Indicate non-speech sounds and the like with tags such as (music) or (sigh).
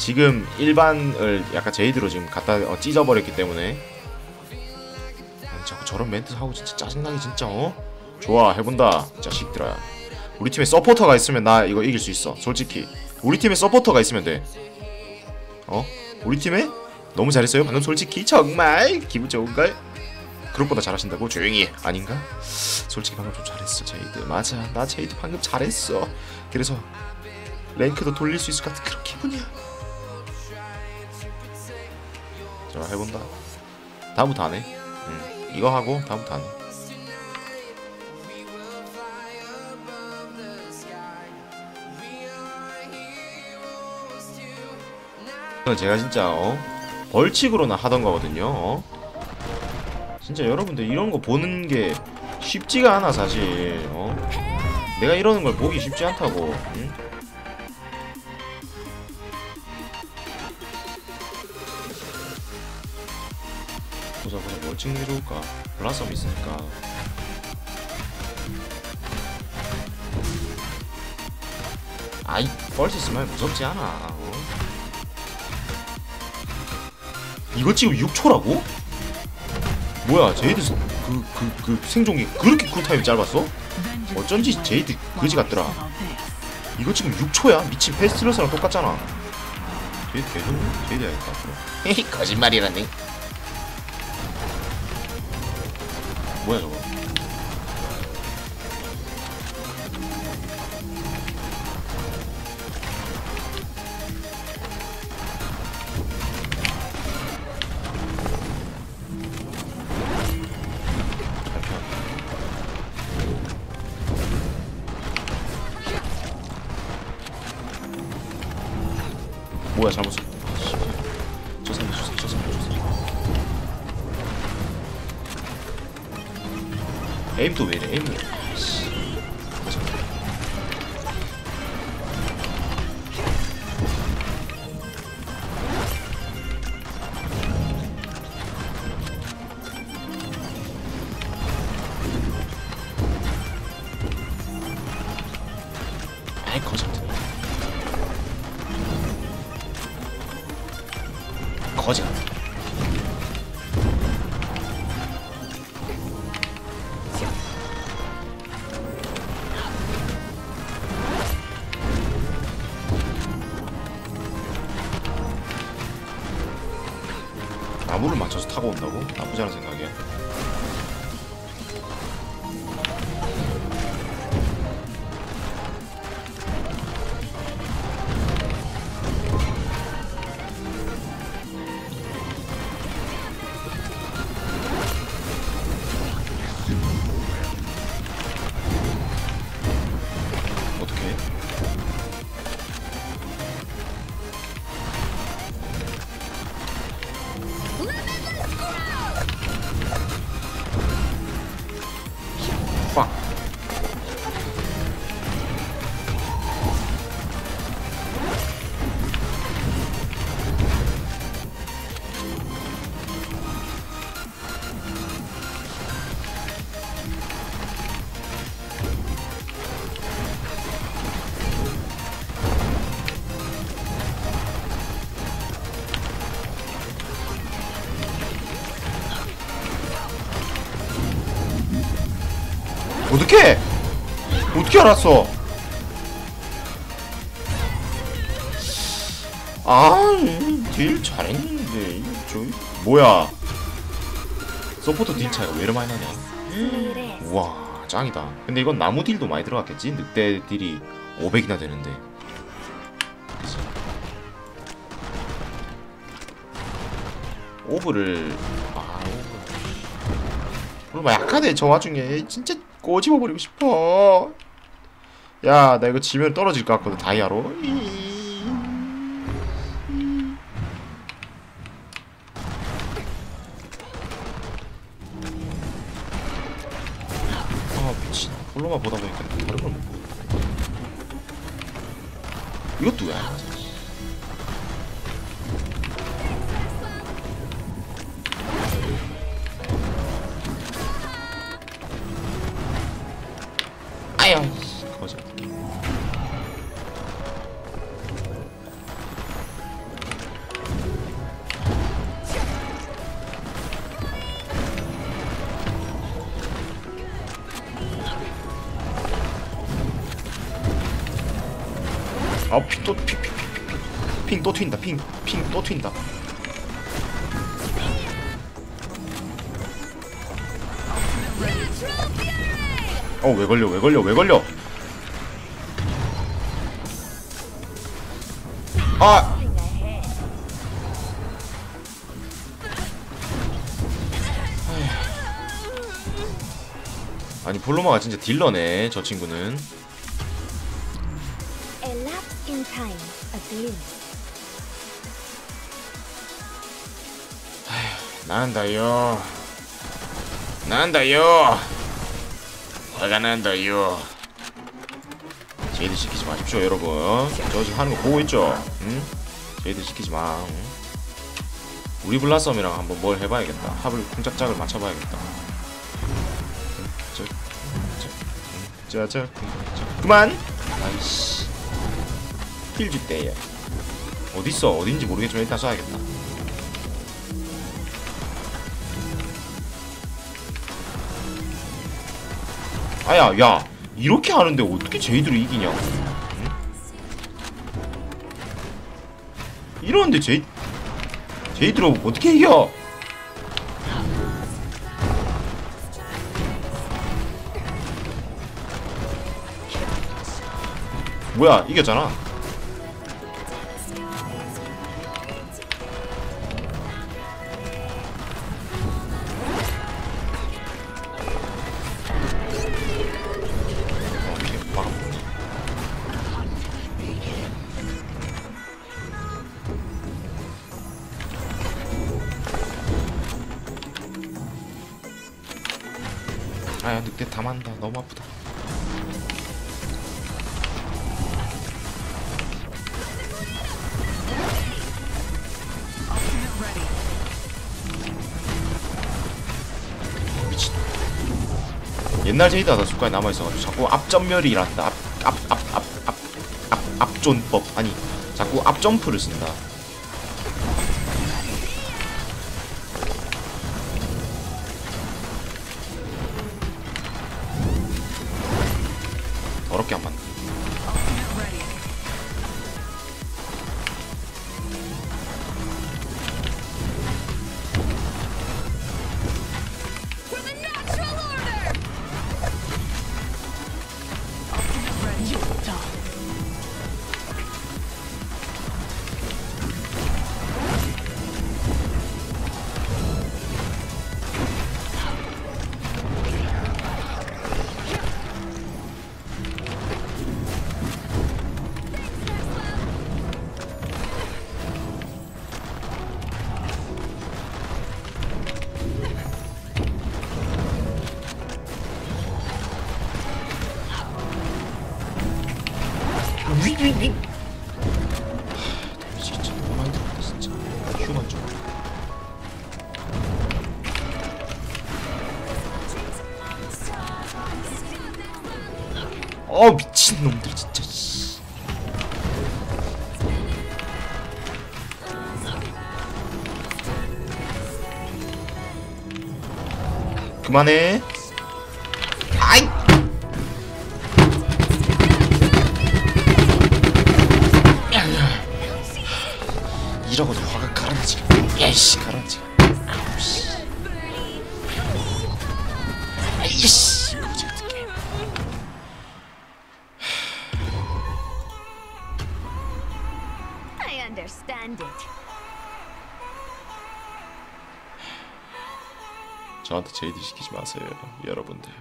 지금 일반을 약간 제이드로 지금 갖다 어, 찢어버렸기 때문에. 아니, 자꾸 저런 멘트 하고 진짜 짜증나게 진짜 어? 좋아 해본다 자식들아. 우리 팀에 서포터가 있으면 나 이거 이길 수 있어 솔직히. 우리 팀에 서포터가 있으면 돼. 어? 우리 팀에? 너무 잘했어요? 방금 솔직히? 정말? 기분 좋은걸? 그룹보다 잘하신다고? 조용히 해. 아닌가? 솔직히 방금 좀 잘했어 제이드. 맞아 나 제이드 방금 잘했어. 그래서 랭크도 돌릴 수 있을 것 같은 그런 기분이야 자 해본다 다음부터 안해 응. 이거 하고 다음부터 안해 제가 진짜 어? 벌칙으로나 하던 거거든요 어? 진짜 여러분들 이런 거 보는 게 쉽지가 않아 사실 어? 내가 이러는 걸 보기 쉽지 않다고 응? 보자 뭘 찍는 게 좋을까 블라썸 있으니까 아이 뻘스 있으면 무섭지 않아 어? 이거 지금 6초라고? 뭐야 제이드 그 그 그 생존기 그렇게 쿨타임이 짧았어? 어쩐지 제이드 그지 같더라 이거 지금 6초야? 미친 패스트러스랑 똑같잖아 제이드 개좋네? 제이드 해야겠다 앞으로 (laughs) 거짓말이라네 뭐야 저거 에임 또왜 이래 에임. 씨. 보자. 아이 거짓. 나무를 맞춰서 타고 온다고? 나쁘지 않은 생각이야. 어떻게? 어떻게 알았어? 아, 딜 잘했는데 저 뭐야? 서포터 딜 차이가 왜 이렇게 많이 나냐? 우와, 짱이다. 근데 이건 나무 딜도 많이 들어갔겠지? 늑대 딜이 500이나 되는데. 오브를 아 오브 얼마 약하네 저 와중에 진짜 꼬집어버리고 싶어. 야 나 이거 지면 떨어질 것 같거든 다이아로. 아 미친. 홀로만 보다 보니까 다른 걸 못 보고 이것도 왜안 하지? 아 아핑또핑핑핑핑 또 튄다 핑 핑 또 튄다. 어 왜 걸려 왜 걸려 왜 걸려? 아! 아니 볼로마가 진짜 딜러네 저 친구는 time, a glimpse. 난다요. 난다요. 화가 난다요. 제이드 시키지 마십시오 여러분. 저 지금 하는 거 보고 있죠? 응? 제이드 시키지 마. 응? 우리 블라썸이랑 한번 뭘 해봐야겠다. 합을 쿵짝짝을 맞춰봐야겠다. 저, 그만! 아이씨 필주 때야 어딨어? 어딘지 모르겠지만 일단 쏴야겠다. 아야 야 이렇게 하는데 어떻게 제이드를 이기냐? 응? 이러는데 제이 제이드로 어떻게 이겨? 뭐야 이겼잖아 아야 늑대 다 만다 너무 아프다 미친 옛날 제이드 하다 숟가락에 남아있어가지고 자꾸 앞전멸이란다 앞앞앞 앞 앞 앞 앞존법 아니 자꾸 앞점프를 쓴다 더럽게 안 맞네 어 미친놈들 진짜 씨. 그만해. 아이! 이러고도 화가 가라앉지 야이씨 가라 저한테 제이드 시키지 마세요 여러분들